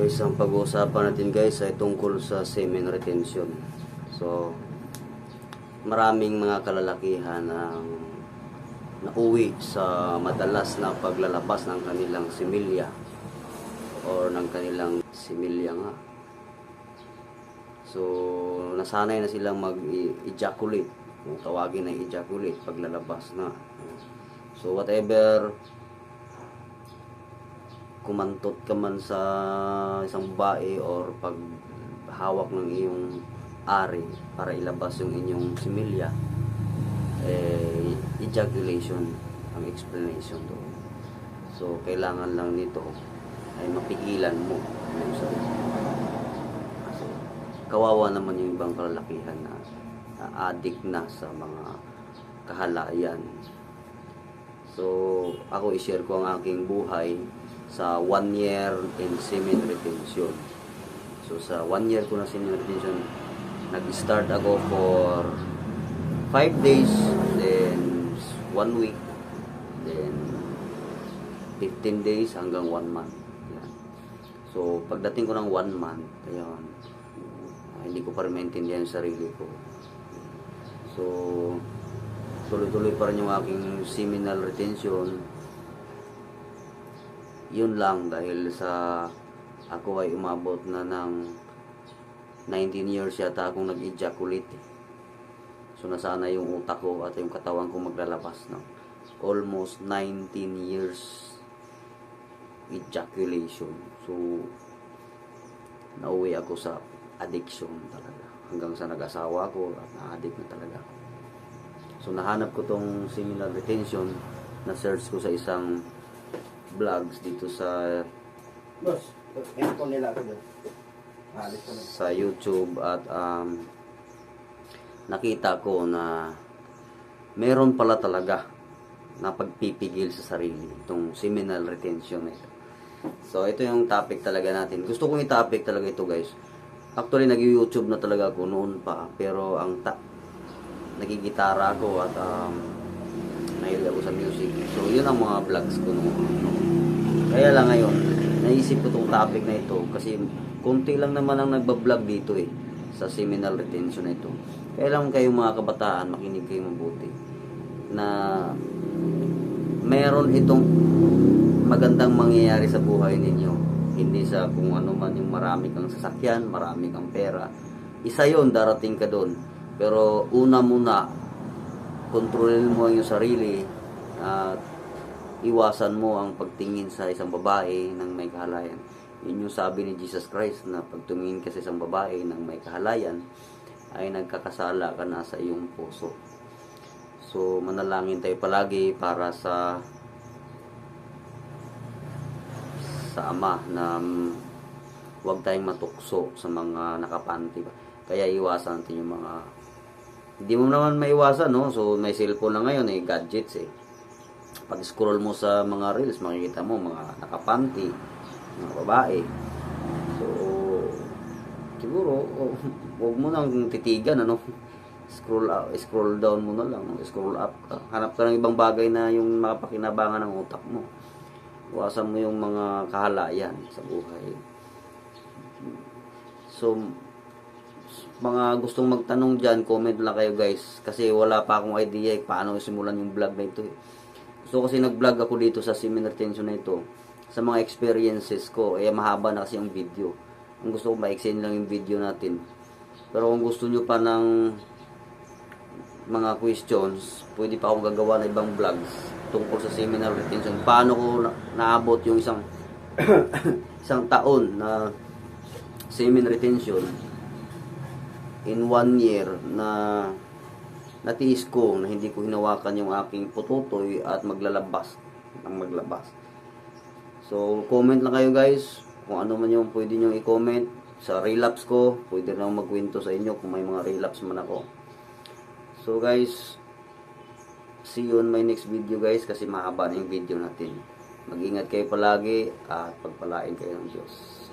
Guys, ang pag-uusapan natin guys ay tungkol sa semen retention. So, maraming mga kalalakihan ang nauwi sa madalas na paglalabas ng kanilang similya or ng kanilang similya nga. So, nasanay na silang mag-ejaculate. Tawagin na ejaculate paglalabas na. So, whatever kumantot ka man sa isang babae or pag hawak ng iyong ari para ilabas yung inyong similya eh, ejaculation ang explanation to. So kailangan lang nito ay mapigilan mo. Sarili kasi kawawa naman yung ibang kalalakihan na, na addict na sa mga kahalayan. So, ako i-share ko ang aking buhay sa one year in semen retention. So, sa one year ko na semen retention, nag-start ako for 5 days, then 1 week, then 15 days hanggang 1 month. Yan. So, pagdating ko ng 1 month, ayun, ah, hindi ko pa rin maintindihan yung sarili ko. So, tuloy-tuloy pa rin yung aking seminal retention. Yun lang dahil sa ako ay umabot na ng 19 years yata akong nag-ejaculate. So nasana yung utak ko at yung katawan ko maglalabas ng almost 19 years ejaculation. So nauwi ako sa addiction talaga. Hanggang sa nag-asawa ko at na-addict na talaga ako. So nahanap ko tong similar retention na search ko sa isang vlogs dito sa Boss, phone nila ako sa YouTube at um, nakita ko na meron pala talaga na pagpipigil sa sarili itong seminal retention na ito. So ito yung topic talaga natin. Gusto kong i-topic talaga ito guys. Actually nag-YouTube na talaga ako noon pa pero ang ta nagigitara ako at um, nahilig ako sa music. So yun ang mga vlogs ko noon. Kaya lang ngayon, naisip ko tong topic na ito kasi konti lang naman ang nagbablog dito eh sa seminal retention na ito. Kaya lang mga kabataan, makinig kayo mabuti na meron itong magandang mangyayari sa buhay ninyo. Hindi sa kung ano man yung marami kang sasakyan, marami kang pera. Isa yon darating ka doon. Pero una muna, kontrolin mo ang iyong sarili at iwasan mo ang pagtingin sa isang babae ng may kahalayan. Yun yung sabi ni Jesus Christ na pag tumingin ka sa isang babae ng may kahalayan, ay nagkakasala ka na sa iyong puso. So, manalangin tayo palagi para sa sa Ama na huwag tayong matukso sa mga nakapanty. Kaya iwasan natin yung mga hindi mo naman maiwasan, no? So, may cellphone na ngayon, eh, gadgets, eh. Pag scroll mo sa mga reels, makikita mo mga nakapanty, mga babae. So, siguro, oh, huwag mo nang titigan, ano? Scroll up, scroll down mo na lang, scroll up ka. Hanap ka ng ibang bagay na yung makapakinabangan ng utak mo. Iwasan mo yung mga kahalayan sa buhay. So, mga gustong magtanong dyan, comment lang kayo guys. Kasi wala pa akong idea eh, paano simulan yung vlog na ito. Eh. So kasi nag-vlog ako dito sa seminar retention na ito. Sa mga experiences ko, eh mahaba na kasi yung video. Ang gusto ko ma-extend lang yung video natin. Pero kung gusto nyo pa ng mga questions, pwede pa akong gagawa ng ibang vlogs tungkol sa seminar retention. Paano ko na- naabot yung isang isang taon na seminar retention in one year na natiis ko na hindi ko hinawakan yung aking pututoy at maglalabas ang maglabas. So, comment lang kayo guys kung ano man yung pwede nyo i-comment sa relapse ko. Pwede na magkwento sa inyo kung may mga relapse man ako. So guys, see you on my next video guys kasi mahaba na yung video natin. Mag-ingat kayo palagi at pagpalain kayo ng Diyos.